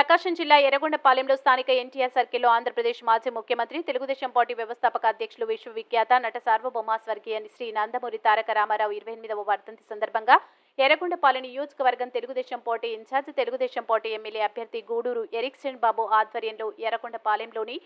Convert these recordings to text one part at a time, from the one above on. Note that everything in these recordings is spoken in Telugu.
ప్రకాశం జిల్లా ఎర్రగొండపాలెంలో స్థానిక ఎన్టీఆర్ సర్కిల్లో ఆంధ్రప్రదేశ్ మాజీ ముఖ్యమంత్రి తెలుగుదేశం పార్టీ వ్యవస్థాపక అధ్యక్షులు విశ్వవిఖ్యాత నట సార్వభౌమ స్వర్గీయ శ్రీ నందమూరి తారక రామారావు ఇరవై ఎనిమిదవ వర్ధంతి సందర్భంగా ఎర్రగొండపాలెం నియోజకవర్గం Telugu Desam party in-charge Telugu Desam party MLA అభ్యర్థి గూడూరు ఎరిక్సన్ బాబు ఆధ్వర్యంలో ఎర్రగొండపాలెంలోని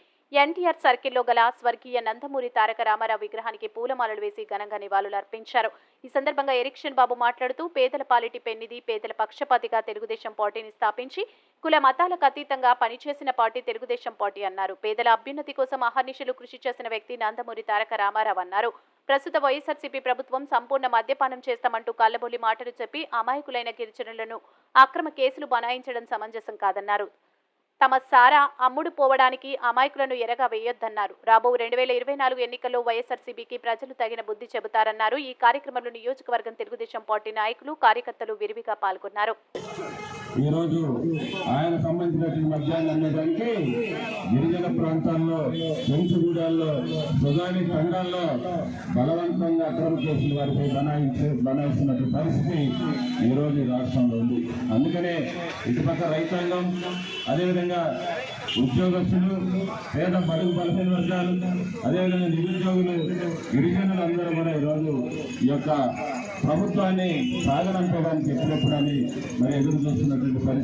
ఎన్టీఆర్ సర్కిల్లో గల స్వర్గీయ నందమూరి తారక రామారావు విగ్రహానికి పూలమాలలు వేసి ఘనంగా నివాళులు అర్పించారు ఈ సందర్భంగా ఎరిక్షన్ బాబు మాట్లాడుతూ పేదల పాలిటి పెన్నిది పేదల పక్షపాతిగా తెలుగుదేశం పార్టీని స్థాపించి కుల మతాలకు అతీతంగా పనిచేసిన పార్టీ తెలుగుదేశం పార్టీ అన్నారు. పేదల అభ్యున్నతి కోసం అహర్నిశలు కృషి చేసిన వ్యక్తి నందమూరి తారక రామారావు అన్నారు. ప్రస్తుత వైఎస్ఆర్సీపీ ప్రభుత్వం సంపూర్ణ మద్యపానం చేస్తామంటూ కళ్ళబొల్లి మాటలు చెప్పి అమాయకులైన గిరిజనులను అక్రమ కేసులు బనాయించడం సమంజసం కాదన్నారు. తమ సారా అమ్ముడు పోవడానికి అమాయకులను ఎరగా వేయొద్దన్నారు. రాబో రెండు వేల ఇరవై నాలుగు ఎన్నికల్లో వైఎస్ఆర్సీబీకి ప్రజలు తగిన బుద్ధి చెబుతారన్నారు. ఈ కార్యక్రమంలో నియోజకవర్గం తెలుగుదేశం పార్టీ నాయకులు కార్యకర్తలు విరివిగా పాల్గొన్నారు. ఈరోజు ఆయన సంబంధించినటువంటి గిరిజన ప్రాంతాల్లో చెంచుగూడల్లో సుగాలి తండాల్లో బలవంతంగా అక్రమ కేసులు వారిపై బనాయించే బనాయిస్తున్నటువంటి పరిస్థితి ఈరోజు రాష్ట్రంలో ఉంది. అందుకనే ఇటుపక్క రైతాంగం అదేవిధంగా ఉద్యోగస్తులు పేద బడుగు బలహీన వర్గాలు అదేవిధంగా నిరుద్యోగులు గిరిజనులు అందరూ కూడా ఈరోజు ఈ యొక్క ప్రభుత్వాన్ని సాగనంపడానికి ఎప్పుడెప్పుడని మరి ఎదురు చూస్తున్నటువంటి పరిస్థితి